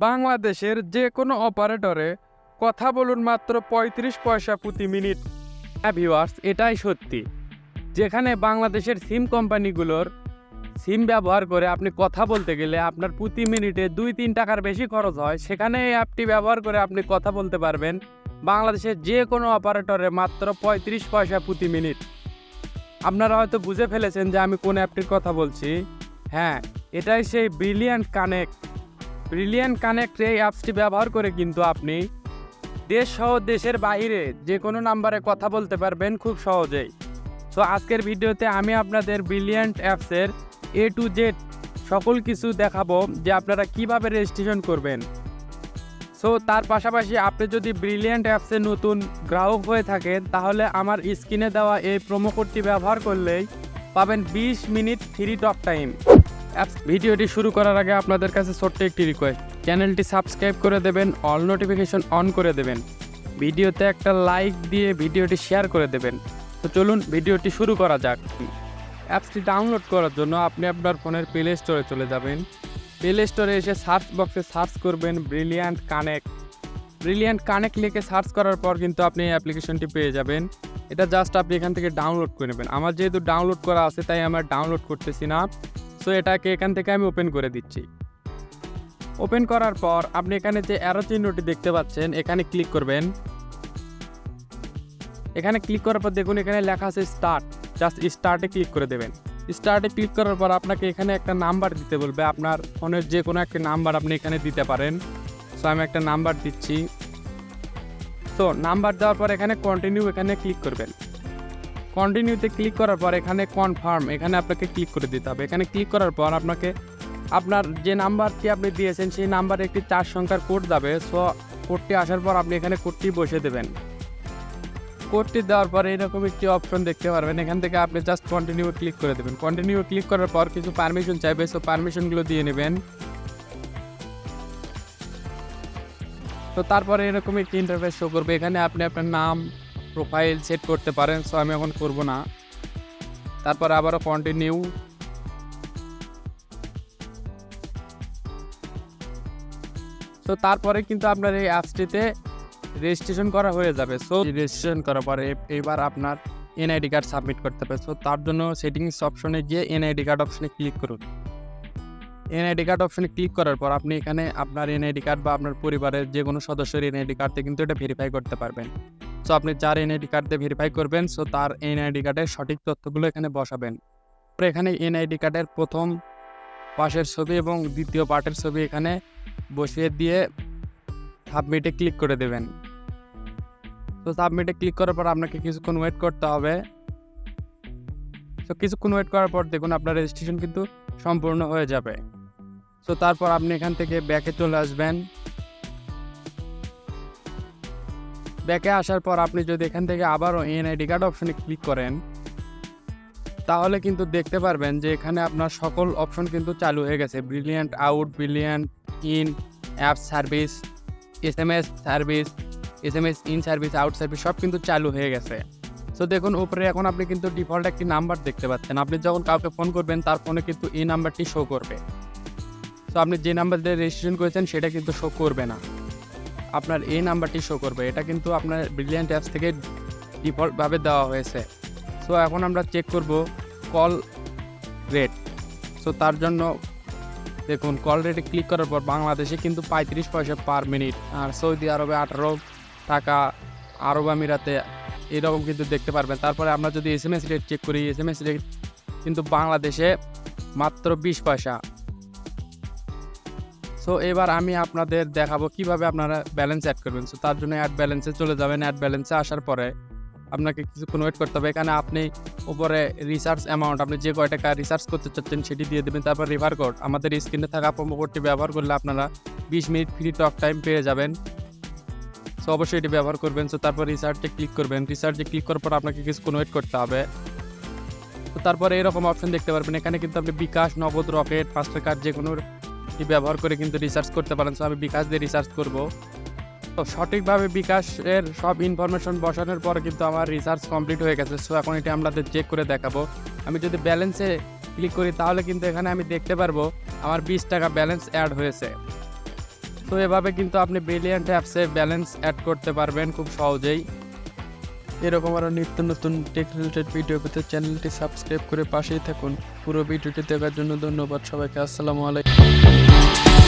বাংলাদেশের যে কোনো অপারেটরে কথা বলুন মাত্র পঁয়ত্রিশ পয়সা প্রতি মিনিট। ভিউয়ার্স এটাই সত্যি। যেখানে বাংলাদেশের সিম কোম্পানিগুলোর সিম ব্যবহার করে আপনি কথা বলতে গেলে আপনার প্রতি মিনিটে দুই, তিন টাকার বেশি খরচ হয়, সেখানে এই অ্যাপটি ব্যবহার করে আপনি কথা বলতে পারবেন বাংলাদেশের যে কোনো অপারেটরে মাত্র পঁয়ত্রিশ পয়সা প্রতি মিনিট। আপনারা হয়তো বুঝে ফেলেছেন যে আমি কোন অ্যাপটির কথা বলছি। হ্যাঁ এটাই সেই ব্রিলিয়ান্ট কানেক্ট ব্রিলিয়ান্ট কানেক্ট এই অ্যাপসটি ব্যবহার করে কিন্তু আপনি দেশ সহ দেশের বাইরে যে কোনো নাম্বারে কথা বলতে পারবেন খুব সহজেই। তো আজকের ভিডিওতে আমি আপনাদের ব্রিলিয়ান্ট অ্যাপসের এ টু জেড সকল কিছু দেখাবো যে আপনারা কীভাবে রেজিস্ট্রেশন করবেন। সো তার পাশাপাশি আপনি যদি ব্রিলিয়ান্ট অ্যাপসে নতুন গ্রাহক হয়ে থাকেন, তাহলে আমার স্ক্রিনে দেওয়া এই প্রোমো কোডটি ব্যবহার করলেই পাবেন বিশ মিনিট ফ্রি টক টাইম ভিডিওটি শুরু করার আগে আপনাদের কাছে ছোট্ট একটি রিকোয়েস্ট চ্যানেলটি সাবস্ক্রাইব করে দেবেন অল নোটিফিকেশন অন করে দেবেন। ভিডিওতে একটা লাইক দিয়ে ভিডিওটি শেয়ার করে দেবেন। তো চলুন ভিডিওটি শুরু করা যাক। অ্যাপসটি ডাউনলোড করার জন্য আপনি আপনার ফোনের প্লে স্টোরে চলে যাবেন। প্লে স্টোরে এসে সার্চ বক্সে সার্চ করবেন ব্রিলিয়ান্ট কানেক্ট ব্রিলিয়ান্ট কানেক্ট লিখে সার্চ করার পর কিন্তু আপনি এই অ্যাপ্লিকেশনটি পেয়ে যাবেন। এটা জাস্ট আপনি এখান থেকে ডাউনলোড করে নেবেন। আমার যেহেতু ডাউনলোড করা আছে, তাই আমার ডাউনলোড করতেছি না। সো এটাকে এখান থেকে আমি ওপেন করে দিচ্ছি। ওপেন করার পর আপনি এখানে যে অ্যারো চিহ্নটি দেখতে পাচ্ছেন, এখানে ক্লিক করবেন। এখানে ক্লিক করার পর দেখুন এখানে লেখা আছে স্টার্ট জাস্ট স্টার্টে ক্লিক করে দেবেন। স্টার্টে ক্লিক করার পর আপনাকে এখানে একটা নাম্বার দিতে বলবে। আপনার ফোনের যে কোনো একটা নাম্বার আপনি এখানে দিতে পারেন। সো আমি একটা নাম্বার দিচ্ছি। তো নাম্বার দেওয়ার পর এখানে কন্টিনিউ এখানে ক্লিক করবেন। কন্টিনিউতে ক্লিক করার পর এখানে কনফার্ম এখানে আপনাকে ক্লিক করে দিতে হবে। এখানে ক্লিক করার পর আপনাকে, আপনার যে নাম্বারটি আপনি দিয়েছেন, সেই নাম্বারে একটি চার সংখ্যার কোড যাবে। সো কোডটি আসার পর আপনি এখানে কোডটি বসে দেবেন। কোডটি দেওয়ার পর এরকম একটি অপশন দেখতে পারবেন। এখান থেকে আপনি জাস্ট কন্টিনিউ ক্লিক করে দেবেন। কন্টিনিউ ক্লিক করার পর কিছু পারমিশন চাইবে সো পারমিশনগুলো দিয়ে নেবেন। তো তারপরে এরকম একটি ইন্টারফেস শো করবে। এখানে আপনি আপনার নাম প্রোফাইল সেট করতে পারেন সো আমি এখন করব না। তারপর আবারও কন্টিনিউ তো তারপরে কিন্তু আপনার এই অ্যাপসটিতে রেজিস্ট্রেশন করা হয়ে যাবে। সো রেজিস্ট্রেশন করার পরে এবার আপনার এনআইডি কার্ড সাবমিট করতে হবে। সো তার জন্য সেটিংস অপশনে গিয়ে এনআইডি কার্ড অপশনে ক্লিক করুন। এনআইডি কার্ড অপশনে ক্লিক করার পর আপনি এখানে আপনার এনআইডি কার্ড বা আপনার পরিবারের যে কোনো সদস্যের এনআইডি কার্ডে কিন্তু এটা ভেরিফাই করতে পারবেন। সো আপনি যার এনআইডি কার্ড দিয়ে ভেরিফাই করবেন, সো তার এনআইডি কার্ডের সঠিক তথ্যগুলো এখানে বসাবেন। তারপরে এখানে এনআইডি কার্ডের প্রথম পাশের ছবি এবং দ্বিতীয় পার্টের ছবি এখানে বসিয়ে দিয়ে সাবমিটে ক্লিক করে দেবেন। তো সাবমিটে ক্লিক করার পর আপনাকে কিছুক্ষণ ওয়েট করতে হবে। তো কিছুক্ষণ ওয়েট করার পর দেখুন আপনার রেজিস্ট্রেশন কিন্তু সম্পূর্ণ হয়ে যাবে। তো তারপর আপনি এখান থেকে ব্যাকে চলে আসবেন। ব্যাকে আসার পর আপনি যদি এখান থেকে আবারও এনআইডি কার্ড অপশনে ক্লিক করেন, তাহলে কিন্তু দেখতে পারবেন যে এখানে আপনার সকল অপশন কিন্তু চালু হয়ে গেছে। Brilliant out Brilliant in app service S M S service S M S in service out service সব কিন্তু চালু হয়ে গেছে। সো দেখুন, উপরে এখন আপনি কিন্তু ডিফল্ট একটি নাম্বার দেখতে পাচ্ছেন। আপনি যখন কাউকে ফোন করবেন, তার ফোনে কিন্তু এই নাম্বারটি শো করবে। তো আপনি যে নাম্বার দিয়ে রেজিস্ট্রেশন করেছেন, সেটা কিন্তু শো করবে না। আপনার এই নাম্বারটি শো করবে। এটা কিন্তু আপনার ব্রিলিয়ান্ট অ্যাপস থেকে ডিফল্টভাবে দেওয়া হয়েছে। সো এখন আমরা চেক করব কল রেট সো তার জন্য দেখুন কল রেটে ক্লিক করার পর বাংলাদেশে কিন্তু পঁয়ত্রিশ পয়সা পার মিনিট আর সৌদি আরবে আঠারো টাকা আরব আমিরাতে এরকম কিন্তু দেখতে পারবেন। তারপরে আমরা যদি S M S rate check করি এস এম এস রেট কিন্তু বাংলাদেশে মাত্র বিশ পয়সা। সো এবার আমি আপনাদের দেখাবো কীভাবে আপনারা ব্যালেন্স অ্যাড করবেন। সো তার জন্য অ্যাড ব্যালেন্সে চলে যাবেন। অ্যাড ব্যালেন্সে আসার পরে আপনাকে কিছুক্ষণ ওয়েট করতে হবে। এখানে আপনি উপরে রিসার্চ অ্যামাউন্ট আপনি যে কয় টাকা রিসার্চ করতে চাচ্ছেন সেটি দিয়ে দেবেন। তারপর রিভার কোড আমাদের স্ক্রিনে থাকা কোডটি ব্যবহার করলে আপনারা বিশ মিনিট ফ্রি টক টাইম পেয়ে যাবেন। সো অবশ্যই এটি ব্যবহার করবেন। সো তারপর রিসার্চে ক্লিক করবেন। রিসার্চে ক্লিক করার পর আপনাকে কিছুক্ষণ ওয়েট করতে হবে। তো তারপরে এরকম অপশন দেখতে পারবেন। এখানে কিন্তু আপনি বিকাশ, নগদ রকেট মাস্টার কার্ড যে কোনো ব্যবহার করে কিন্তু রিসার্চ করতে পারেন। সো আমি বিকাশ দিয়ে রিসার্চ করব। তো সঠিকভাবে বিকাশের সব ইনফরমেশন বসানোর পর কিন্তু আমার রিসার্চ কমপ্লিট হয়ে গেছে। সো এখন এটা আমাদের চেক করে দেখাবো। আমি যদি ব্যালেন্সে ক্লিক করি, তাহলে কিন্তু এখানে আমি দেখতে পারব আমার বিশ টাকা ব্যালেন্স অ্যাড হয়েছে। তো এভাবে কিন্তু আপনি ব্রিলিয়ান্ট অ্যাপসে ব্যালেন্স অ্যাড করতে পারবেন খুব সহজেই। এরকম আরও নিত্য নতুন টেক রিলেটেড ভিডিও পেতে চ্যানেলটি সাবস্ক্রাইব করে পাশেই থাকুন। পুরো ভিডিওটি দেখার জন্য ধন্যবাদ সবাইকে। আসসালামু আলাইকুম।